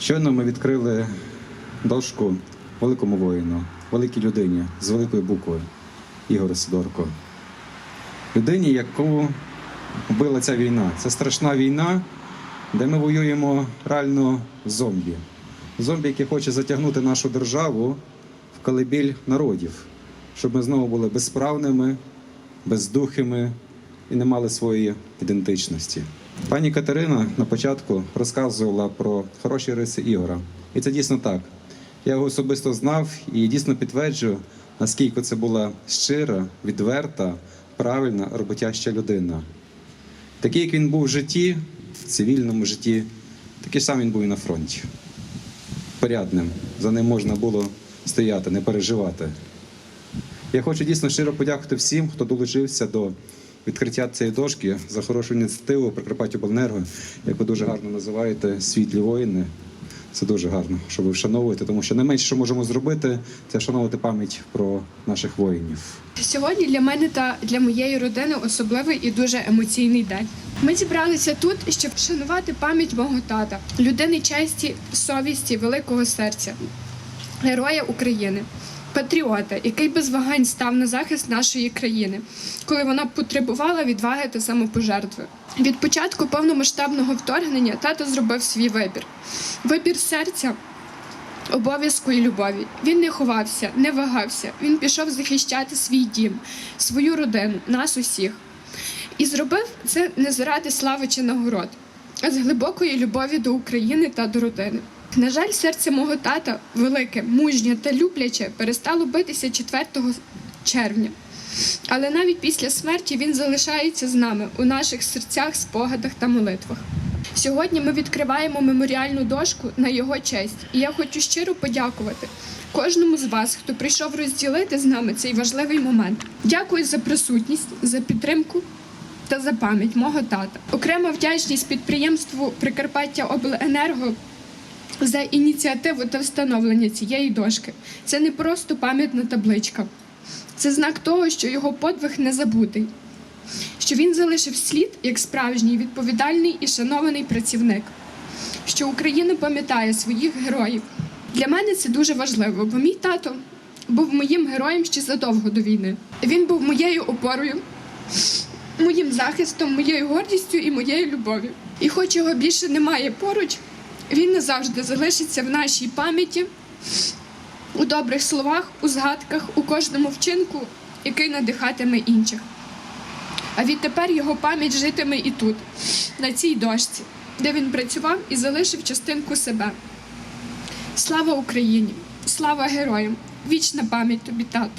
Щойно ми відкрили дошку великому воїну, великій людині з великої букви Ігорю Сидорко. Людині, яку вбила ця війна. Це страшна війна, де ми воюємо реально зомбі. Зомбі, яке хоче затягнути нашу державу в колибіль народів, щоб ми знову були безправними, бездухими і не мали своєї ідентичності. Пані Катерина на початку розказувала про хороші риси Ігора. І це дійсно так. Я його особисто знав і дійсно підтверджую, наскільки це була щира, відверта, правильна, роботяща людина. Такий, як він був в житті, в цивільному житті, такий сам він був і на фронті. Порядним. За ним можна було стояти, не переживати. Я хочу дійсно щиро подякувати всім, хто долучився до відкриття цієї дошки за хорошу ініціативу Прикарпаття-Обленерго, як ви дуже гарно називаєте світлі воїни. Це дуже гарно, що ви вшановуєте, тому що найменше, що можемо зробити, це вшановувати пам'ять про наших воїнів. Сьогодні для мене та для моєї родини особливий і дуже емоційний день. Ми зібралися тут, щоб вшанувати пам'ять мого тата, людини честі, совісті, великого серця, героя України, патріота, який без вагань став на захист нашої країни, коли вона потребувала відваги та самопожертви. Від початку повномасштабного вторгнення тато зробив свій вибір: вибір серця обов'язку і любові. Він не ховався, не вагався. Він пішов захищати свій дім, свою родину, нас усіх. І зробив це не заради слави чи нагород, а з глибокої любові до України та до родини. На жаль, серце мого тата, велике, мужнє та любляче, перестало битися 4 червня. Але навіть після смерті він залишається з нами у наших серцях, спогадах та молитвах. Сьогодні ми відкриваємо меморіальну дошку на його честь, і я хочу щиро подякувати кожному з вас, хто прийшов розділити з нами цей важливий момент. Дякую за присутність, за підтримку та за пам'ять мого тата. Окрема вдячність підприємству Прикарпаття Обленерго за ініціативу та встановлення цієї дошки. Це не просто пам'ятна табличка, це знак того, що його подвиг не забутий що він залишив слід як справжній відповідальний і шанований працівник, що Україна пам'ятає своїх героїв. Для мене це дуже важливо, бо мій тато був моїм героєм ще задовго до війни. Він був моєю опорою, моїм захистом, моєю гордістю і моєю любов'ю. І хоч його більше немає поруч, він назавжди залишиться в нашій пам'яті у добрих словах, у згадках, у кожному вчинку, який надихатиме інших. А відтепер його пам'ять житиме і тут, на цій дошці, де він працював і залишив частинку себе. Слава Україні! Слава героям! Вічна пам'ять тобі, тату!